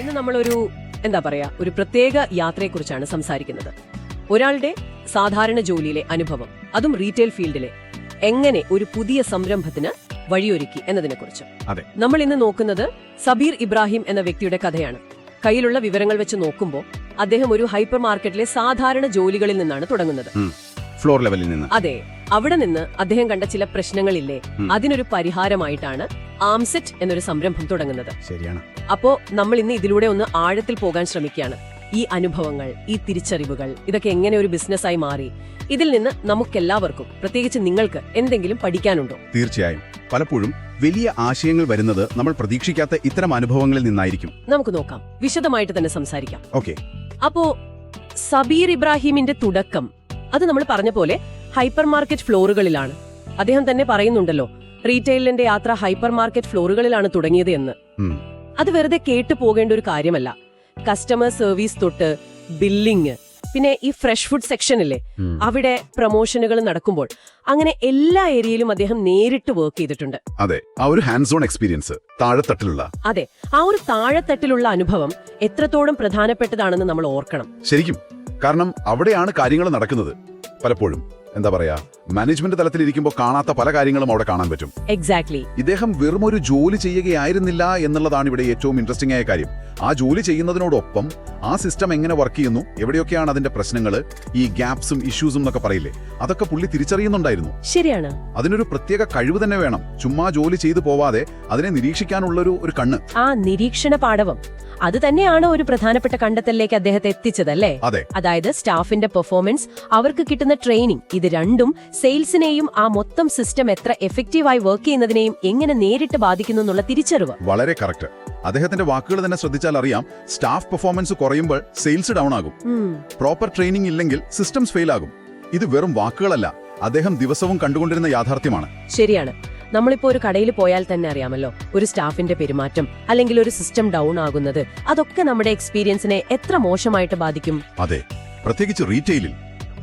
ഇന്ന് നമ്മളൊരു എന്താ പറയാ ഒരു പ്രത്യേക യാത്രയെക്കുറിച്ചാണ് സംസാരിക്കുന്നത്. ഒരാളുടെ സാധാരണ ജോലിയിലെ അനുഭവം അതും റീറ്റെയിൽ ഫീൽഡിലെ എങ്ങനെ ഒരു പുതിയ സംരംഭത്തിന് വഴിയൊരുക്കി എന്നതിനെക്കുറിച്ച്. നമ്മൾ ഇന്ന് നോക്കുന്നത് സബീർ ഇബ്രാഹിം എന്ന വ്യക്തിയുടെ കഥയാണ്. കയ്യിലുള്ള വിവരങ്ങൾ വെച്ച് നോക്കുമ്പോൾ അദ്ദേഹം ഒരു ഹൈപ്പർ മാർക്കറ്റിലെ സാധാരണ ജോലികളിൽ നിന്നാണ് തുടങ്ങുന്നത്. ഫ്ലോർ ലെവലിൽ നിന്ന്. അതെ അവിടെ നിന്ന് അദ്ദേഹം കണ്ട ചില പ്രശ്നങ്ങളില്ലേ? അതിനൊരു പരിഹാരമായിട്ടാണ് ആംസെറ്റ് എന്നൊരു സംരംഭം തുടങ്ങുന്നത്. ശരിയാണ്. അപ്പോ നമ്മൾ ഇന്ന് ഇതിലൂടെ ഒന്ന് ആഴത്തിൽ പോകാൻ ശ്രമിക്കുകയാണ്. ഈ അനുഭവങ്ങൾ ഈ തിരിച്ചറിവുകൾ ഇതൊക്കെ എങ്ങനെ ഒരു ബിസിനസ്സായി മാറി? ഇതിൽ നിന്ന് നമുക്കെല്ലാവർക്കും പ്രത്യേകിച്ച് നിങ്ങൾക്ക് എന്തെങ്കിലും പഠിക്കാനുണ്ടോ? തീർച്ചയായും. പലപ്പോഴും വലിയ ആശയങ്ങൾ വരുന്നത് നമ്മൾ പ്രതീക്ഷിക്കാത്ത ഇത്തരം അനുഭവങ്ങളിൽ നിന്നായിരിക്കും. നമുക്ക് നോക്കാം. വിശദമായിട്ട് തന്നെ സംസാരിക്കാം. ഓക്കെ. അപ്പോ സബീർ ഇബ്രാഹിമിന്റെ തുടക്കം അത് നമ്മൾ പറഞ്ഞ പോലെ ഹൈപ്പർ മാർക്കറ്റ് ഫ്ലോറുകളിലാണ്. അദ്ദേഹം തന്നെ പറയുന്നുണ്ടല്ലോ റീറ്റെയിലിന്റെ യാത്ര ഹൈപ്പർ മാർക്കറ്റ് ഫ്ലോറുകളിലാണ് തുടങ്ങിയത് എന്ന്. അത് വെറുതെ കേട്ടു പോകേണ്ട ഒരു കാര്യമല്ല. കസ്റ്റമർ സർവീസ് തൊട്ട് ബില്ലിങ് പിന്നെ ഈ ഫ്രഷ് ഫുഡ് സെക്ഷനില്ലേ അവിടെ പ്രൊമോഷനുകൾ നടക്കുമ്പോൾ അങ്ങനെ എല്ലാ ഏരിയയിലും അദ്ദേഹം നേരിട്ട് വർക്ക് ചെയ്തിട്ടുണ്ട്. അതെ ആ ഒരു ഹാൻഡ്സ് ഓൺ എക്സ്പീരിയൻസ് താഴെത്തട്ടിലുള്ള. അതെ ആ ഒരു താഴെത്തട്ടിലുള്ള അനുഭവം എത്രത്തോളം പ്രധാനപ്പെട്ടതാണെന്ന് നമ്മൾ ഓർക്കണം. ശരിക്കും കാരണം അവിടെയാണ് കാര്യങ്ങൾ നടക്കുന്നത്. പലപ്പോഴും. എന്താ പറയാ മാനേജ്മെന്റ് തലത്തിൽ ഇരിക്കുമ്പോൾ കാണാത്ത പല കാര്യങ്ങളും അവിടെ കാണാൻ പറ്റും. എക്സാക്ട്ലി ഇദ്ദേഹം വെറും ഒരു ജോലി ചെയ്യുകയായിരുന്നില്ല എന്നുള്ളതാണ് ഇവിടെ ഏറ്റവും ഇൻട്രസ്റ്റിംഗ് ആയ കാര്യം. ആ ജോലി ചെയ്യുന്നതിനോടൊപ്പം ആ സിസ്റ്റം എങ്ങനെ വർക്ക് ചെയ്യുന്നു എവിടെയൊക്കെയാണ് അതിന്റെ പ്രശ്നങ്ങൾ ഈ ഗ്യാപ്സും ഇഷ്യൂസും എന്നൊക്കെ പറയില്ലേ അതൊക്കെ പുള്ളി തിരിച്ചറിയുന്നുണ്ടായിരുന്നു. ശരിയാണ്. അതിനൊരു പ്രത്യേക കഴിവ് തന്നെ വേണം. ചുമ്മാ ജോലി ചെയ്തു പോവാതെ അതിനെ നിരീക്ഷിക്കാനുള്ളൊരു ഒരു കണ്ണ്. ആ നിരീക്ഷണ പാടവം അത് തന്നെയാണ് ഒരു പ്രധാനപ്പെട്ട കണ്ടെത്തലിലേക്ക് അദ്ദേഹത്തെ എത്തിച്ചതല്ലേ? അല്ലേ അതായത് സ്റ്റാഫിന്റെ പെർഫോമൻസ് അവർക്ക് കിട്ടുന്ന ട്രെയിനിങ് ഇത് രണ്ടും സെയിൽസിനെയും ആ മൊത്തം സിസ്റ്റം എത്ര എഫക്റ്റീവായി വർക്ക് ചെയ്യുന്നതിനെയും എങ്ങനെ നേരിട്ട് ബാധിക്കുന്നു എന്നുള്ള തിരിച്ചറിവ്. വളരെ കറക്റ്റ്. അദ്ദേഹത്തിന്റെ വാക്കുകൾ തന്നെ ശ്രദ്ധിച്ചാൽ അറിയാം സ്റ്റാഫ് പെർഫോമൻസ് കുറയുമ്പോൾ സെയിൽസ് ഡൗൺ ആകും പ്രോപ്പർ ട്രെയിനിങ് ഇല്ലെങ്കിൽ സിസ്റ്റംസ് ഫെയിൽ ആകും ഇത് വെറും വാക്കുകളല്ല അദ്ദേഹം ദിവസവും കണ്ടുകൊണ്ടിരുന്ന യാഥാർത്ഥ്യമാണ്. ശരിയാണ്. നമ്മളിപ്പോ ഒരു കടയിൽ പോയാൽ തന്നെ അറിയാമല്ലോ. ഒരു സ്റ്റാഫിന്റെ പെരുമാറ്റം അല്ലെങ്കിൽ ഒരു സിസ്റ്റം ഡൗൺ ആകുന്നത് അതൊക്കെ നമ്മുടെ എക്സ്പീരിയൻസിനെ എത്ര മോശമായിട്ട് ബാധിക്കും? അതെ. പ്രത്യേകിച്ച് റീറ്റെയിലിൽ.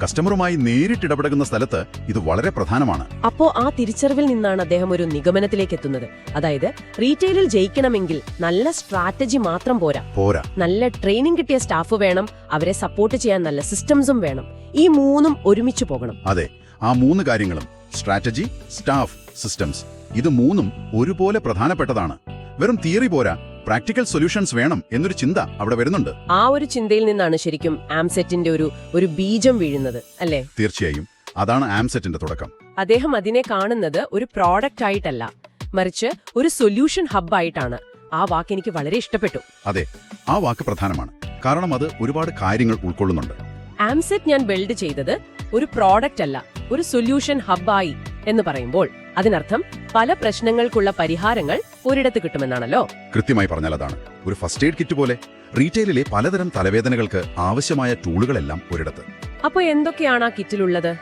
കസ്റ്റമറുമായി നേരിട്ട് ഇടപെടുന്ന സ്ഥലത്ത് ഇത് വളരെ പ്രധാനമാണ്. അപ്പോ ആ തിരിച്ചറിവിൽ നിന്നാണ് അദ്ദേഹം ഒരു നിഗമനത്തിലേക്ക് എത്തുന്നത്. അതായത് റീറ്റെയിലിൽ ജയിക്കണമെങ്കിൽ നല്ല സ്ട്രാറ്റജി മാത്രം പോരാ. പോരാ. നല്ല ട്രെയിനിങ് കിട്ടിയ സ്റ്റാഫ് വേണം. അവരെ സപ്പോർട്ട് ചെയ്യാൻ നല്ല സിസ്റ്റംസും വേണം. ഈ മൂന്നും ഒരുമിച്ച് പോകണം. അതെ. ആ മൂന്ന് കാര്യങ്ങളും സ്ട്രാറ്റജി സ്റ്റാഫ് സിസ്റ്റംസ് ഇത് മൂന്നും ഒരുപോലെ പ്രധാനപ്പെട്ടതാണ്. വെറും തിയറി പോരാ. പ്രാക്ടിക്കൽ സൊല്യൂഷൻസ് വേണം എന്നൊരു ചിന്ത അവിടെ വരുന്നുണ്ട്. ആ ഒരു ചിന്തയിൽ നിന്നാണ് ശരിക്കും ആംസെറ്റിന്റെ ഒരു ഒരു ബീജം വീഴുന്നത് അല്ലേ? തീർച്ചയായും. അതാണ് ആംസെറ്റിന്റെ തുടക്കം. അദ്ദേഹം അതിനെ കാണുന്നത് ഒരു പ്രോഡക്റ്റ് ആയിട്ടല്ല. മറിച്ച് ഒരു സൊല്യൂഷൻ ഹബ് ആയിട്ടാണ്. ആ വാക്ക് എനിക്ക് വളരെ ഇഷ്ടപ്പെട്ടു. അതെ ആ വാക്ക് പ്രധാനമാണ്. കാരണം അത് ഒരുപാട് കാര്യങ്ങൾ ഉൾക്കൊള്ളുന്നുണ്ട്. ആംസെറ്റ് ഞാൻ ബിൽഡ് ചെയ്തത് ഒരു പ്രോഡക്റ്റ് അല്ല ഒരു സൊല്യൂഷൻ ഹബ് ആയി എന്ന് പറയുമ്പോൾ അതിനർത്ഥം പല പ്രശ്നങ്ങൾക്കുള്ള പരിഹാരങ്ങൾ ഒരിടത്ത് കിട്ടുമെന്നാണല്ലോ. കൃത്യമായി പറഞ്ഞാൽ അതാണ്. ഒരു ഫസ്റ്റ് എയ്ഡ് കിറ്റ് പോലെ റീറ്റെയിലിലെ പലതരം തലവേദനകൾക്ക് ആവശ്യമായ ടൂളുകളെല്ലാം ഒരിടത്ത്. അപ്പോൾ എന്തൊക്കെയാണ് ആ കിറ്റിലുള്ളത്?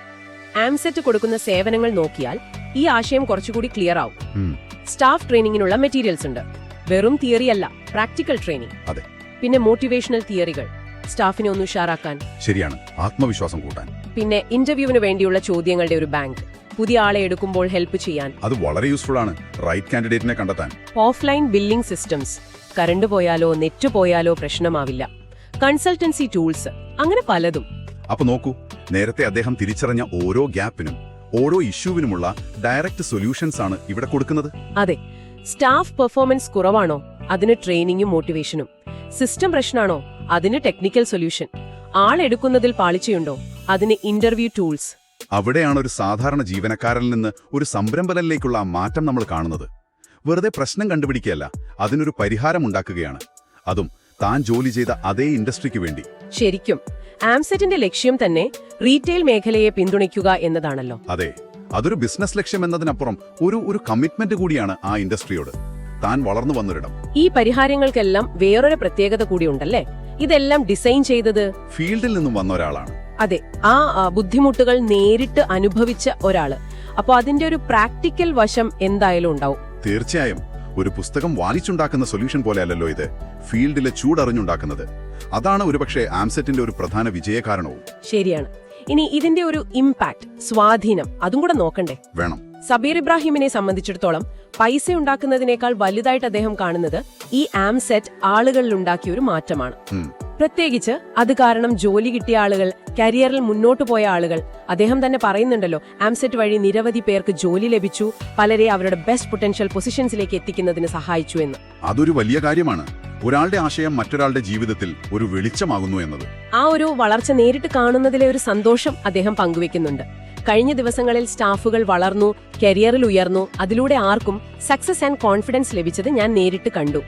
ആംസെറ്റ് കൊടുക്കുന്ന സേവനങ്ങൾ നോക്കിയാൽ ഈ ആശയം കുറച്ചുകൂടി ക്ലിയർ ആവും. സ്റ്റാഫ് ട്രെയിനിങ്ങിനുള്ള മെറ്റീരിയൽസ് ഉണ്ട്. വെറും തിയറി അല്ല പ്രാക്ടിക്കൽ ട്രെയിനിങ് അതെ. പിന്നെ മോട്ടിവേഷണൽ തിയറികൾ സ്റ്റാഫിനെ ഒന്ന് ഉഷാറാക്കാൻ. ശരിയാണ്. ആത്മവിശ്വാസം കൂട്ടാൻ. പിന്നെ ഇന്റർവ്യൂവിന് വേണ്ടിയുള്ള ചോദ്യങ്ങളുടെ ഒരു ബാങ്ക് പുതിയ ആളെ എടുക്കുമ്പോൾ ഹെൽപ്പ് ചെയ്യാൻ. അത് വളരെ യൂസ്ഫുൾ ആണ്. റൈറ്റ് കാൻഡിഡേറ്റിനെ കണ്ടെത്താൻ. ഓഫ്ലൈൻ ബില്ലിംഗ് സിസ്റ്റംസ് കറണ്ട് പോയാലോ നെറ്റ് പോയാലോ പ്രശ്നമാവില്ല. കൺസൾട്ടൻസി ടൂൾസ് അങ്ങനെ പലതും. അപ്പൊ നോക്കൂ നേരത്തെ അദ്ദേഹം തിരിച്ചറിഞ്ഞ ഓരോ ഗ്യാപ്പിനും ഓരോ ഇഷ്യൂവിനുമുള്ള ഡയറക്റ്റ് സൊല്യൂഷൻസ് ആണ് ഇവിടെ കൊടുക്കുന്നത്. അതെ സ്റ്റാഫ് പെർഫോമൻസ് കുറവാണോ? അതിന് ട്രെയിനിങ്ങും മോട്ടിവേഷനും സിസ്റ്റം പ്രശ്നമാണോ അതിന് ടെക്നിക്കൽ സൊല്യൂഷൻ ആളെടുക്കുന്നതിൽ പാളിച്ചയുണ്ടോ? അതിന് ഇന്റർവ്യൂ ടൂൾസ് അവിടെയാണ് ഒരു സാധാരണ ജീവനക്കാരനിൽ നിന്ന് ഒരു സംരംഭനിലേക്കുള്ള ആ മാറ്റം നമ്മൾ കാണുന്നത്. വെറുതെ പ്രശ്നം കണ്ടുപിടിക്കുകയല്ല അതിനൊരു പരിഹാരം ഉണ്ടാക്കുകയാണ്. അതും താൻ ജോലി ചെയ്ത അതേ ഇൻഡസ്ട്രിക്ക് വേണ്ടി. ശരിക്കും. ആംസെറ്റിന്റെ ലക്ഷ്യം തന്നെ റീറ്റെയിൽ മേഖലയെ പിന്തുണയ്ക്കുക എന്നതാണല്ലോ. അതെ അതൊരു ബിസിനസ് ലക്ഷ്യം എന്നതിനപ്പുറം ഒരു ഒരു കമ്മിറ്റ്മെന്റ് കൂടിയാണ് ആ ഇൻഡസ്ട്രിയോട്. താൻ വളർന്നു വന്നൊരിടം. ഈ പരിഹാരങ്ങൾക്കെല്ലാം വേറൊരു പ്രത്യേകത കൂടിയുണ്ടല്ലേ ഇതെല്ലാം ഡിസൈൻ ചെയ്തത്? ഫീൽഡിൽ നിന്നും വന്ന ഒരാളാണ്. അതെ ആ ബുദ്ധിമുട്ടുകൾ നേരിട്ട് അനുഭവിച്ച ഒരാൾ. അപ്പൊ അതിന്റെ ഒരു പ്രാക്ടിക്കൽ വശം എന്തായാലും ഉണ്ടാവും. തീർച്ചയായും. ഒരു പുസ്തകം വായിച്ചുണ്ടാക്കുന്ന സൊല്യൂഷൻ പോലെയല്ലല്ലോ ഇത്. ഫീൽഡിലെ ചൂടറിഞ്ഞുണ്ടാക്കുന്നത്. അതാണ് ഒരുപക്ഷെ ആംസെറ്റിന്റെ ഒരു പ്രധാന വിജയകാരണവും. ശരിയാണ്. ഇനി ഇതിന്റെ ഒരു ഇമ്പാക്ട് സ്വാധീനം അതും കൂടെ നോക്കണ്ടേ? വേണം. സബീർ ഇബ്രാഹിമിനെ സംബന്ധിച്ചിടത്തോളം പൈസ ഉണ്ടാക്കുന്നതിനേക്കാൾ വലുതായിട്ട് അദ്ദേഹം കാണുന്നത് ഈ ആംസെറ്റ് ആളുകളിൽ ഉണ്ടാക്കിയ ഒരു മാറ്റമാണ്. പ്രത്യേകിച്ച് അത് കാരണം ജോലി കിട്ടിയ ആളുകൾ കരിയറിൽ മുന്നോട്ട് പോയ ആളുകൾ. അദ്ദേഹം തന്നെ പറയുന്നുണ്ടല്ലോ ആംസെറ്റ് വഴി നിരവധി പേർക്ക് ജോലി ലഭിച്ചു പലരെ അവരുടെ ബെസ്റ്റ് പൊട്ടൻഷ്യൽ പൊസിഷൻസിലേക്ക് എത്തിക്കുന്നതിന് സഹായിച്ചു എന്ന്. അതൊരു വലിയ കാര്യമാണ്. ഒരാളുടെ ആശയം മറ്റൊരാളുടെ ജീവിതത്തിൽ ഒരു വെളിച്ചമാകുന്നു എന്നത്. ആ ഒരു വളർച്ച നേരിട്ട് കാണുന്നതിലെ ഒരു സന്തോഷം അദ്ദേഹം പങ്കുവെക്കുന്നുണ്ട്. കഴിഞ്ഞ ദിവസങ്ങളിൽ സ്റ്റാഫുകൾ വളർന്നു കരിയറിൽ ഉയർന്നു അതിലൂടെ ആർക്കും സക്സസ് ആൻഡ് കോൺഫിഡൻസ് ലഭിച്ചത് ഞാൻ നേരിട്ട് കണ്ടു.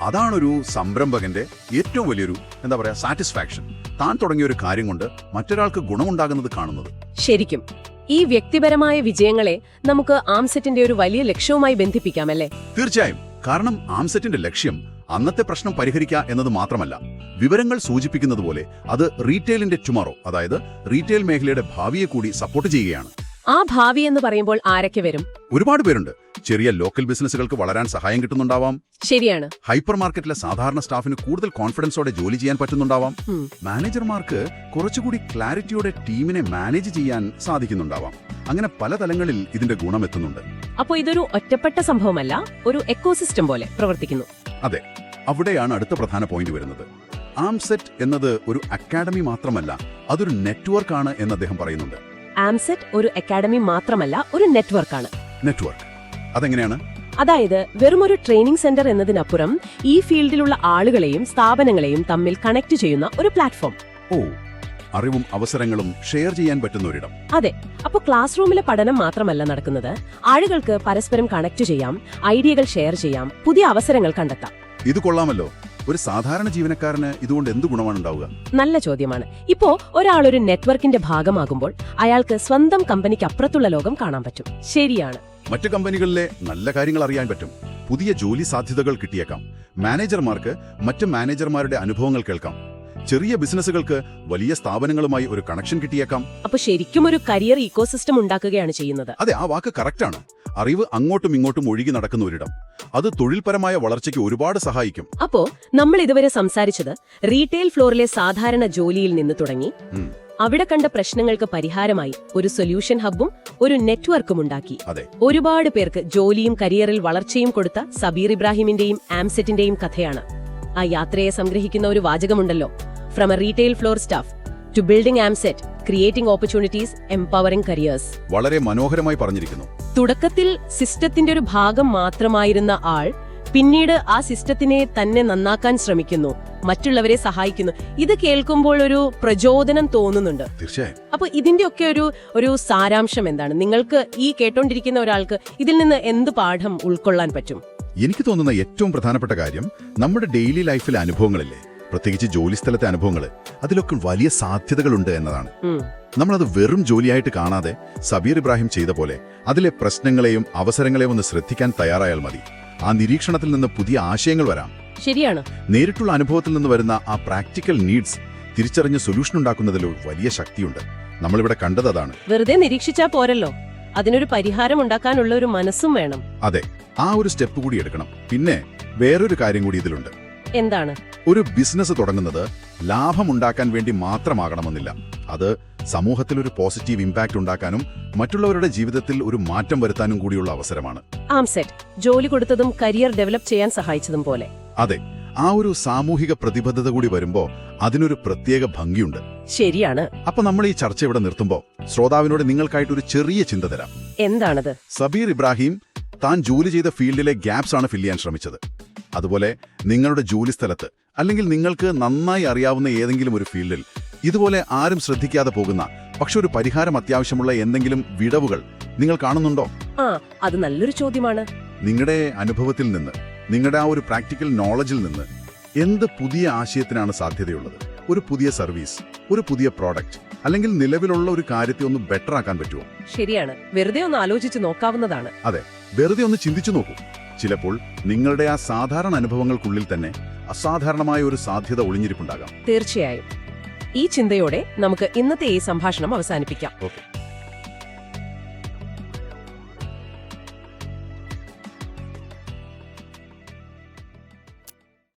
അതാണൊരു സംരംഭകന്റെ ഏറ്റവും വലിയൊരു എന്താ പറയാ സാറ്റിസ്ഫാക്ഷൻ താൻ തുടങ്ങിയ ഒരു കാര്യം കൊണ്ട് മറ്റൊരാൾക്ക് ഗുണമുണ്ടാകുന്നത് കാണുന്നത്. ശരിക്കും. ഈ വ്യക്തിപരമായ വിജയങ്ങളെ നമുക്ക് ആംസെറ്റിന്റെ ഒരു വലിയ ലക്ഷ്യവുമായി ബന്ധിപ്പിക്കാമല്ലേ? തീർച്ചയായും. കാരണം ആംസെറ്റിന്റെ ലക്ഷ്യം അന്നത്തെ പ്രശ്നം പരിഹരിക്കുക എന്നത് മാത്രമല്ല. വിവരങ്ങൾ സൂചിപ്പിക്കുന്നത് പോലെ അത് റീറ്റെയിലിന്റെ ടുമറോ അതായത് റീറ്റെയിൽ മേഖലയുടെ ഭാവിയെ കൂടി സപ്പോർട്ട് ചെയ്യുകയാണ്. ആ ഭാവി എന്ന് പറയുമ്പോൾ ആരൊക്കെ വരും? ഒരുപാട് പേരുണ്ട്. ചെറിയ ലോക്കൽ ബിസിനസ്സുകൾക്ക് വളരാൻ സഹായം കിട്ടുന്നുണ്ടാവാം. ശരിയാണ്. ഹൈപ്പർ മാർക്കറ്റിലെ സാധാരണ സ്റ്റാഫിന് കൂടുതൽ കോൺഫിഡൻസോടെ ജോലി ചെയ്യാൻ പറ്റുന്നുണ്ടാവാം. മാനേജർമാർക്ക് കുറച്ചുകൂടി ക്ലാരിറ്റിയോടെ ടീമിനെ മാനേജ് ചെയ്യാൻ സാധിക്കുന്നുണ്ടാവാം. അങ്ങനെ പല തലങ്ങളിൽ ഇതിന്റെ ഗുണം എത്തുന്നുണ്ട്. അപ്പോൾ ഇതൊരു ഒറ്റപ്പെട്ട സംഭവമല്ല ഒരു എക്കോസിസ്റ്റം പോലെ പ്രവർത്തിക്കുന്നു. അതെ അവിടെയാണ് അടുത്ത പ്രധാന പോയിന്റ് വരുന്നത്. ആംസെറ്റ് എന്നത് ഒരു അക്കാഡമി മാത്രമല്ല അതൊരു നെറ്റ്വർക്കാണ് എന്ന് അദ്ദേഹം പറയുന്നുണ്ട്. ആംസെറ്റ് ഒരു അക്കാഡമി മാത്രമല്ല ഒരു നെറ്റ്വർക്കാണ്. നെറ്റ്വർക്ക്. അതെങ്ങനെയാണ്? അതായത് വെറുമൊരു ട്രെയിനിങ് സെന്റർ എന്നതിനപ്പുറം ഈ ഫീൽഡിലുള്ള ആളുകളെയും സ്ഥാപനങ്ങളെയും തമ്മിൽ കണക്ട് ചെയ്യുന്ന ഒരു പ്ലാറ്റ്ഫോം ഓ അറിവും അവസരങ്ങളും ഷെയർ ചെയ്യാൻ പറ്റുന്ന ഒരിടം. അതെ അപ്പോൾ ക്ലാസ് റൂമിലെ പഠനം മാത്രമല്ല നടക്കുന്നത്. ആളുകൾക്ക് പരസ്പരം കണക്ട് ചെയ്യാം ഐഡിയകൾ ഷെയർ ചെയ്യാം പുതിയ അവസരങ്ങൾ കണ്ടെത്താം. ഇത് കൊള്ളാമല്ലോ. ഒരു സാധാരണ ജീവനക്കാരന് ഇതുകൊണ്ട് എന്ത് ഗുണമാണ് ഉണ്ടാവുക? നല്ല ചോദ്യമാണ്. ഇപ്പോ ഒരാൾ ഒരു നെറ്റ്വർക്കിന്റെ ഭാഗമാകുമ്പോൾ അയാൾക്ക് സ്വന്തം കമ്പനിക്ക് അപ്പുറത്തുള്ള ലോകം കാണാൻ പറ്റും. ശരിയാണ്. മറ്റു കമ്പനികളിലെ നല്ല കാര്യങ്ങൾ അറിയാൻ പറ്റും. പുതിയ ജോലി സാധ്യതകൾ കിട്ടിയേക്കാം. മാനേജർമാർക്ക് മറ്റ് മാനേജർമാരുടെ അനുഭവങ്ങൾ കേൾക്കാം. ചെറിയ ബിസിനസ്സുകൾക്ക് വലിയ സ്ഥാപനങ്ങളുമായി ഒരു കണക്ഷൻ കിട്ടിയേക്കാം. അപ്പൊ ശരിക്കും ഒരു കരിയർ ഇക്കോസിസ്റ്റം ഉണ്ടാക്കുകയാണ് ചെയ്യുന്നത്. അതെ ആ വാക്ക് കറക്റ്റ് ആണ്. അറിവ് അങ്ങോട്ടും ഇങ്ങോട്ടും ഒഴുകി നടക്കുന്ന ഒരിടം. അത് തൊഴിൽപരമായ വളർച്ചയ്ക്ക് ഒരുപാട് സഹായിക്കും. അപ്പോ നമ്മൾ ഇതുവരെ സംസാരിച്ചത് റീറ്റെയിൽ ഫ്ലോറിലെ സാധാരണ ജോലിയിൽ നിന്ന് തുടങ്ങി അവിടെ കണ്ട പ്രശ്നങ്ങൾക്ക് പരിഹാരമായി ഒരു സൊല്യൂഷൻ ഹബ്ബും ഒരു നെറ്റ്വർക്കും ഉണ്ടാക്കി. ഒരുപാട് പേർക്ക് ജോലിയും കരിയറിൽ വളർച്ചയും കൊടുത്ത സബീർ ഇബ്രാഹിമിന്റെയും ആംസെറ്റിന്റെയും കഥയാണ്. ആ യാത്രയെ സംഗ്രഹിക്കുന്ന ഒരു വാചകമുണ്ടല്ലോ. From a retail floor staff to building ആംസെറ്റ് creating opportunities empowering careers വളരെ മനോഹരമായി പറഞ്ഞിരിക്കുന്നു. തുടക്കത്തിൽ സിസ്റ്റത്തിന്റെ ഒരു ഭാഗം മാത്രമായിരുന്ന ആൾ പിന്നീട് ആ സിസ്റ്റത്തിനെ തന്നെ നന്നാക്കാൻ ശ്രമിക്കുന്നു. മറ്റുള്ളവരെ സഹായിക്കുന്നു. ഇത് കേൾക്കുമ്പോൾ ഒരു പ്രചോദനം തോന്നുന്നുണ്ട്. തീർച്ചയായും. അപ്പൊ ഇതിന്റെയൊക്കെ ഒരു ഒരു സാരാംശം എന്താണ്? നിങ്ങൾക്ക് ഈ കേട്ടോണ്ടിരിക്കുന്ന ഒരാൾക്ക് ഇതിൽ നിന്ന് എന്ത് പാഠം ഉൾക്കൊള്ളാൻ പറ്റും? എനിക്ക് തോന്നുന്ന ഏറ്റവും പ്രധാനപ്പെട്ട കാര്യം നമ്മുടെ ഡെയിലി ലൈഫിലെ അനുഭവങ്ങളില്ലേ? പ്രത്യേകിച്ച് ജോലിസ്ഥലത്തെ അനുഭവങ്ങൾ അതിലൊക്കെ വലിയ സാധ്യതകളുണ്ട് എന്നതാണ്. നമ്മളത് വെറും ജോലിയായിട്ട് കാണാതെ സബീർ ഇബ്രാഹിം ചെയ്ത പോലെ അതിലെ പ്രശ്നങ്ങളെയും അവസരങ്ങളെയും ഒന്ന് ശ്രദ്ധിക്കാൻ തയ്യാറായാൽ മതി. ആ നിരീക്ഷണത്തിൽ നിന്ന് പുതിയ ആശയങ്ങൾ വരാം. ശരിയാണ്. നേരിട്ടുള്ള അനുഭവത്തിൽ നിന്ന് വരുന്ന ആ പ്രാക്ടിക്കൽ നീഡ്സ് തിരിച്ചറിഞ്ഞ് സൊല്യൂഷൻ ഉണ്ടാക്കുന്നതിൽ ഒരു വലിയ ശക്തിയുണ്ട്. നമ്മളിവിടെ കണ്ടത് അതാണ്. വെറുതെ നിരീക്ഷിച്ചാ പോരല്ലോ. അതിനൊരു പരിഹാരം ഉണ്ടാക്കാനുള്ള ഒരു മനസ്സും വേണം. അതെ ആ ഒരു സ്റ്റെപ്പ് കൂടി എടുക്കണം. പിന്നെ വേറൊരു കാര്യം കൂടി ഇതിലുണ്ട്. എന്താണ്? ഒരു ബിസിനസ് തുടങ്ങുന്നത് ലാഭം ഉണ്ടാക്കാൻ വേണ്ടി മാത്രമാകണമെന്നില്ല. അത് സമൂഹത്തിൽ ഒരു പോസിറ്റീവ് ഇമ്പാക്റ്റ് ഉണ്ടാക്കാനും മറ്റുള്ളവരുടെ ജീവിതത്തിൽ ഒരു മാറ്റം വരുത്താനും കൂടിയുള്ള അവസരമാണ്. ആംസെറ്റ് ജോലി കൊടുത്തതും കരിയർ ഡെവലപ്പ് ചെയ്യാൻ സഹായിച്ചതും പോലെ. അതെ ആ ഒരു സാമൂഹിക പ്രതിബദ്ധത കൂടി വരുമ്പോ അതിനൊരു പ്രത്യേക ഭംഗിയുണ്ട്. ശരിയാണ്. അപ്പൊ നമ്മൾ ഈ ചർച്ച ഇവിടെ നിർത്തുമ്പോ ശ്രോതാവിനോട് നിങ്ങൾക്കായിട്ട് ഒരു ചെറിയ ചിന്ത തരാം. എന്താണത്? സബീർ ഇബ്രാഹിം താൻ ജോലി ചെയ്ത ഫീൽഡിലെ ഗ്യാപ്സ് ആണ് ഫില്ല് ചെയ്യാൻ ശ്രമിച്ചത്. അതുപോലെ നിങ്ങളുടെ ജോലി സ്ഥലത്ത് അല്ലെങ്കിൽ നിങ്ങൾക്ക് നന്നായി അറിയാവുന്ന ഏതെങ്കിലും ഒരു ഫീൽഡിൽ ഇതുപോലെ ആരും ശ്രദ്ധിക്കാതെ പോകുന്ന പക്ഷെ ഒരു പരിഹാരം അത്യാവശ്യമുള്ള എന്തെങ്കിലും വിടവുകൾ നിങ്ങൾ കാണുന്നുണ്ടോ? ആ അത് നല്ലൊരു ചോദ്യമാണ്. നിങ്ങളുടെ അനുഭവത്തിൽ നിന്ന് നിങ്ങളുടെ ആ ഒരു പ്രാക്ടിക്കൽ നോളജിൽ നിന്ന് എന്ത് പുതിയ ആശയത്തിനാണ് സാധ്യതയുള്ളത്? ഒരു പുതിയ സർവീസ് ഒരു പുതിയ പ്രോഡക്റ്റ് അല്ലെങ്കിൽ നിലവിലുള്ള ഒരു കാര്യത്തെ ഒന്ന് ബെറ്റർ ആക്കാൻ പറ്റുമോ? ശരിയാണ്. വെറുതെ ഒന്ന് ആലോചിച്ച് നോക്കാവുന്നതാണ്. അതെ. വെറുതെ ഒന്ന് ചിന്തിച്ചു നോക്കൂ. ചിലപ്പോൾ നിങ്ങളുടെ ആ സാധാരണ അനുഭവങ്ങൾക്കുള്ളിൽ തന്നെ അസാധാരണമായ ഒരു സാധ്യത ഒളിഞ്ഞിരിപ്പുണ്ടാകാം. തീർച്ചയായും. ഈ ചിന്തയോടെ നമുക്ക് ഇന്നത്തെ ഈ സംഭാഷണം അവസാനിപ്പിക്കാം. ഓക്കെ.